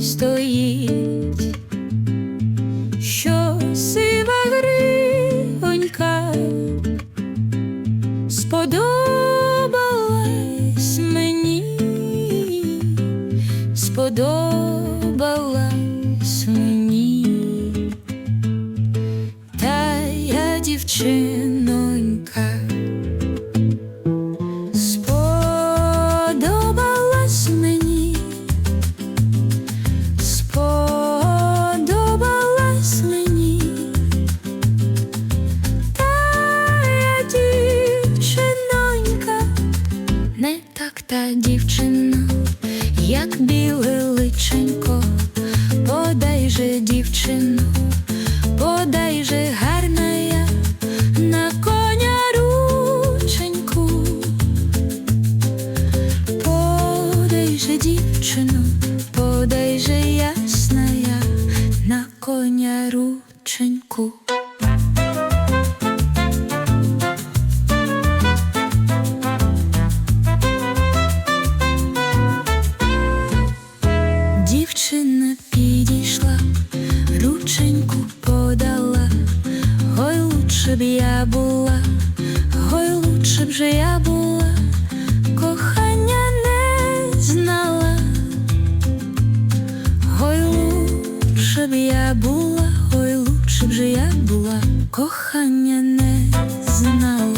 стоїть, що сива гривонька сподобалась мені, сподобалась мені, та я дівчинонька. Дівчина, як біле личенько, подай же дівчину, Дівчина підійшла, рученьку подала, ой лучше б я була, ой лучше б же я була, кохання не знала, ой лучше б я була, ой лучше б же я була, кохання не знала.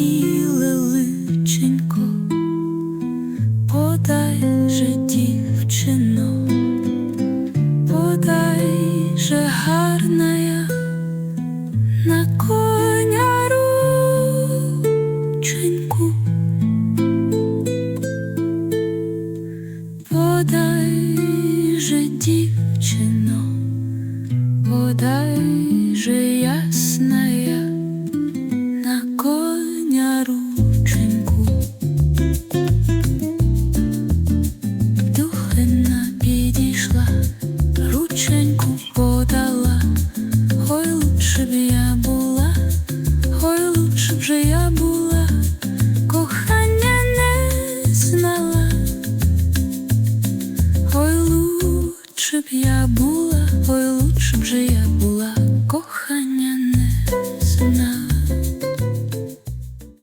Біле подай же дівчино, подай же гарна я на коня рученьку. Дівчино. Подай же ясная на за рученьку Духина підійшла, рученьку подала, Ой, лучше б я була, Ой, лучше б я була, кохання не знала, Ой, лучше б я була, Ой, лучше б же я була, кохання.